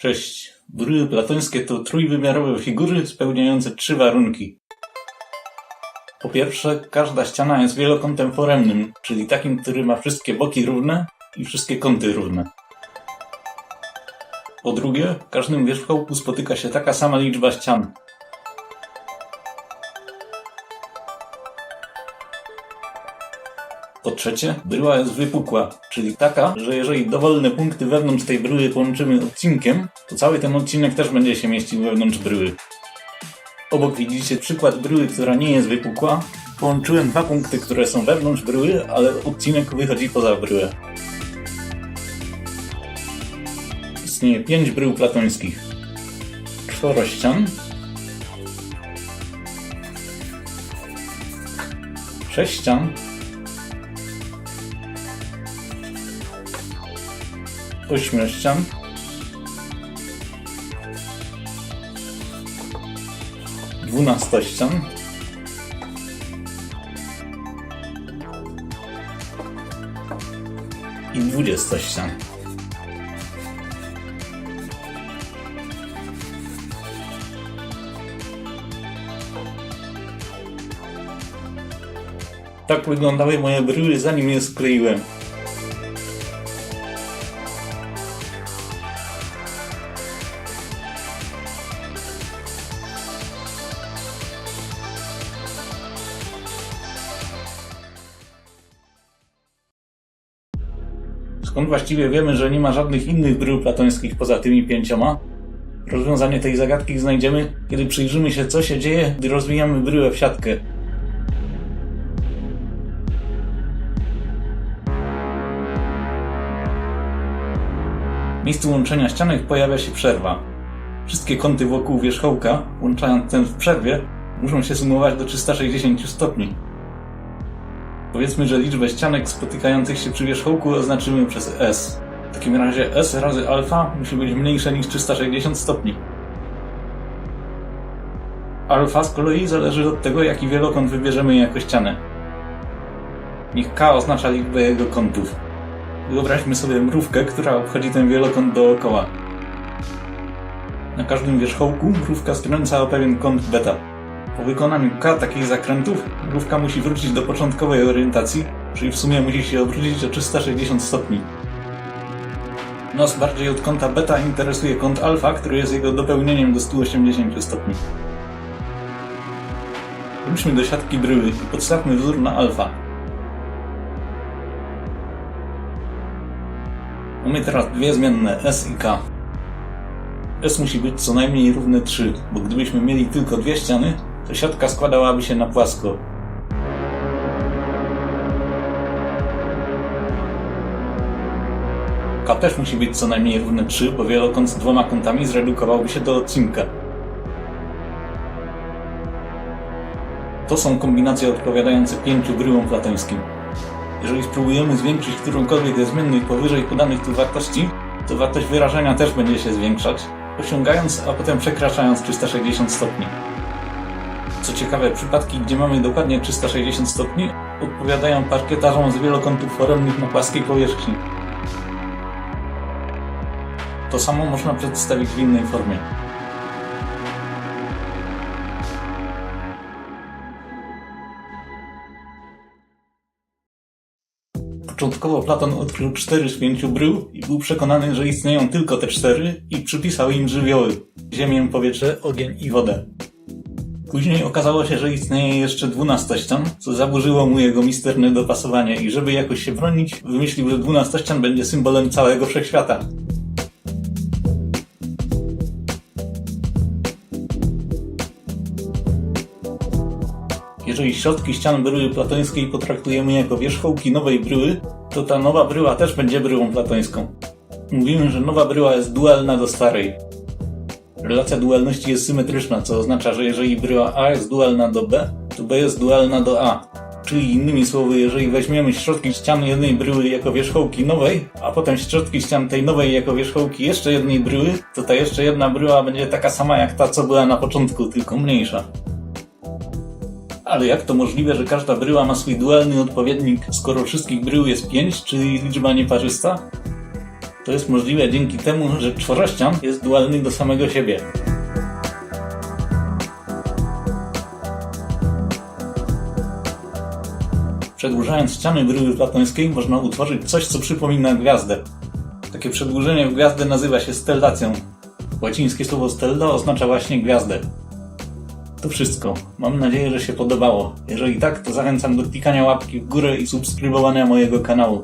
Cześć. Bryły platońskie to trójwymiarowe figury spełniające trzy warunki. Po pierwsze, każda ściana jest wielokątem foremnym, czyli takim, który ma wszystkie boki równe i wszystkie kąty równe. Po drugie, w każdym wierzchołku spotyka się taka sama liczba ścian. Po trzecie, bryła jest wypukła, czyli taka, że jeżeli dowolne punkty wewnątrz tej bryły połączymy odcinkiem, to cały ten odcinek też będzie się mieścił wewnątrz bryły. Obok widzicie przykład bryły, która nie jest wypukła. Połączyłem dwa punkty, które są wewnątrz bryły, ale odcinek wychodzi poza bryłę. Istnieje pięć brył platońskich. Czworościan, sześcian, ośmiościan, dwunastościan, i dwudziestościan. Tak wyglądały moje bryły zanim je skleiłem. Skąd właściwie wiemy, że nie ma żadnych innych brył platońskich poza tymi pięcioma? Rozwiązanie tej zagadki znajdziemy, kiedy przyjrzymy się, co się dzieje, gdy rozwijamy bryłę w siatkę. W miejscu łączenia ścianek pojawia się przerwa. Wszystkie kąty wokół wierzchołka, łączając ten w przerwie, muszą się sumować do 360 stopni. Powiedzmy, że liczbę ścianek spotykających się przy wierzchołku oznaczymy przez S. W takim razie S razy alfa musi być mniejsze niż 360 stopni. Alfa z kolei zależy od tego, jaki wielokąt wybierzemy jako ścianę. Niech K oznacza liczbę jego kątów. Wyobraźmy sobie mrówkę, która obchodzi ten wielokąt dookoła. Na każdym wierzchołku mrówka skręca o pewien kąt beta. Po wykonaniu K takich zakrętów, mrówka musi wrócić do początkowej orientacji, czyli w sumie musi się obrócić o 360 stopni. Nos bardziej od kąta beta interesuje kąt alfa, który jest jego dopełnieniem do 180 stopni. Wróćmy do siatki bryły i podstawmy wzór na alfa. Mamy teraz dwie zmienne S i K. S musi być co najmniej równe 3, bo gdybyśmy mieli tylko dwie ściany, to siatka składałaby się na płasko. K też musi być co najmniej równe 3, bo wielokąt z dwoma kątami zredukowałby się do odcinka. To są kombinacje odpowiadające pięciu bryłom platońskim. Jeżeli spróbujemy zwiększyć którąkolwiek ze zmiennych powyżej podanych tu wartości, to wartość wyrażenia też będzie się zwiększać, osiągając, a potem przekraczając 360 stopni. Co ciekawe, przypadki, gdzie mamy dokładnie 360 stopni, odpowiadają parkietarzom z wielokątów foremnych na płaskiej powierzchni. To samo można przedstawić w innej formie. Początkowo Platon odkrył cztery z pięciu brył i był przekonany, że istnieją tylko te cztery i przypisał im żywioły ziemię, powietrze, ogień i wodę. Później okazało się, że istnieje jeszcze dwunastościan, co zaburzyło mu jego misterne dopasowanie i żeby jakoś się bronić, wymyślił, że dwunastościan będzie symbolem całego wszechświata. Jeżeli środki ścian bryły platońskiej potraktujemy jako wierzchołki nowej bryły, to ta nowa bryła też będzie bryłą platońską. Mówimy, że nowa bryła jest dualna do starej. Relacja dualności jest symetryczna, co oznacza, że jeżeli bryła A jest dualna do B, to B jest dualna do A. Czyli innymi słowy, jeżeli weźmiemy środki ścian jednej bryły jako wierzchołki nowej, a potem środki ścian tej nowej jako wierzchołki jeszcze jednej bryły, to ta jeszcze jedna bryła będzie taka sama jak ta, co była na początku, tylko mniejsza. Ale jak to możliwe, że każda bryła ma swój dualny odpowiednik, skoro wszystkich brył jest 5, czyli liczba nieparzysta? To jest możliwe dzięki temu, że czworościan jest dualny do samego siebie. Przedłużając ściany bryły platońskiej można utworzyć coś, co przypomina gwiazdę. Takie przedłużenie w gwiazdę nazywa się stellacją. Łacińskie słowo stella oznacza właśnie gwiazdę. To wszystko. Mam nadzieję, że się podobało. Jeżeli tak, to zachęcam do klikania łapki w górę i subskrybowania mojego kanału.